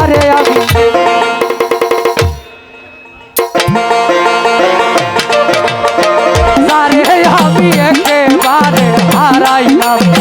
যারে আমি যারে আমি একেবারে হারাইলাম এই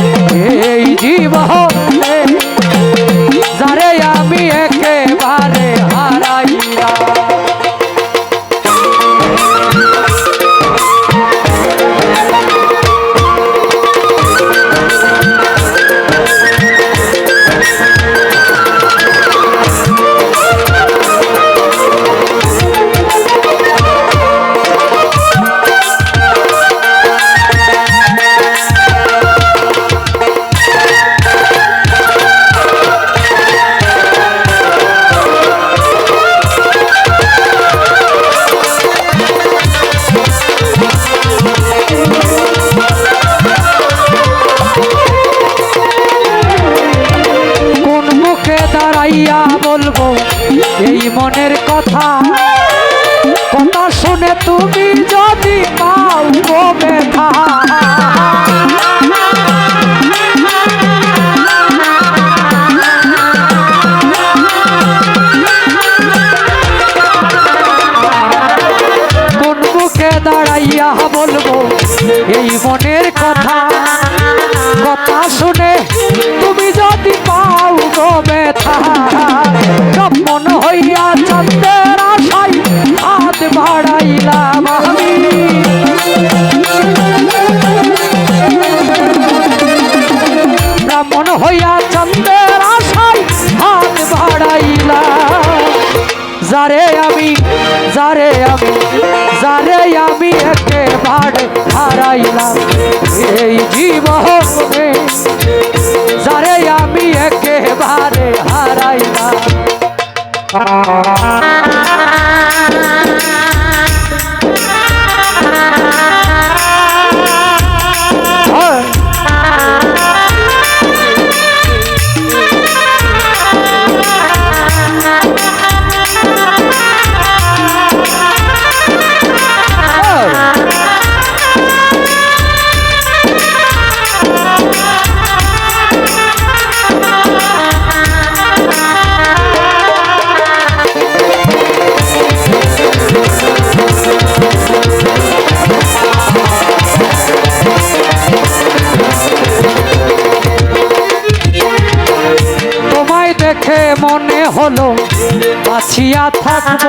মনের কথা। কথা শুনে তুমি যদি পাও ব্যথা। দাঁড়াইয়া বলব এই মনের কথা। চন্দ্রের আশাই হাত বাড়াইলাম আমি। ব্রাহ্মণ হইয়া চন্দ্রের আশাই হাত বাড়াইলাম। যারে আমি যারে আমি যারে আমি একেবারে হারাইলাম। এই জীবনে যারে আমি একেবারে হারাইলাম। হয়। হলো বাঁচিয়া থাকব।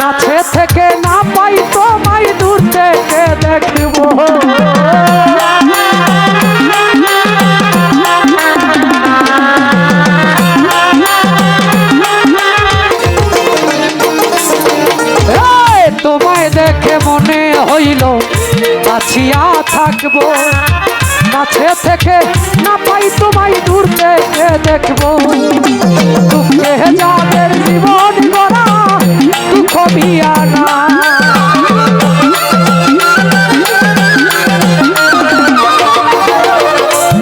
কাছে থেকে না পাই তোমায় দূর থেকে দেখব। তোমায় দেখে মনে হইল বাঁচিয়া থাকব। কাছে থেকে না পাই তোমায় দূর থেকে দেখব। দুঃখে যাদের জীবন গড়া, দুঃখ বিয়ানা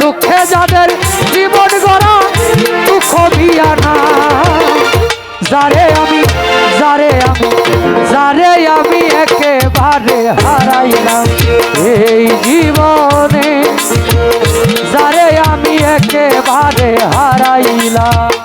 দুঃখে যাদের জীবন গড়া, দুঃখ বিয়ানা যারে আমি যারে আমি যারে আমি একেবারে হারাইলাম, এই জীবনে হারাইলাম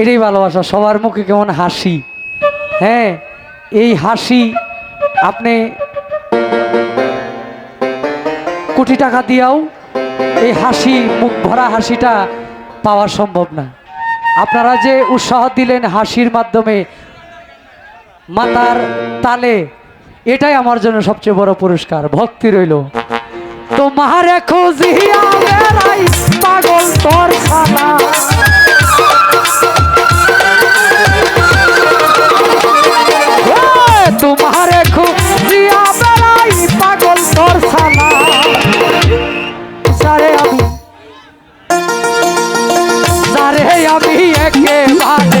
এটাই ভালোবাসা, সবার মুখে কেমন হাসি। হ্যাঁ এই হাসি আপনি কোটি টাকা দিয়াও এই হাসি, মুখ ভরা হাসিটা পাওয়া সম্ভব না। আপনারা যে উৎসাহ দিলেন হাসির মাধ্যমে মাতার তালে, এটাই আমার জন্য সবচেয়ে বড় পুরস্কার, ভক্তি রইল। তোমারে বেড়াই পাগল তোর সালা একেবারে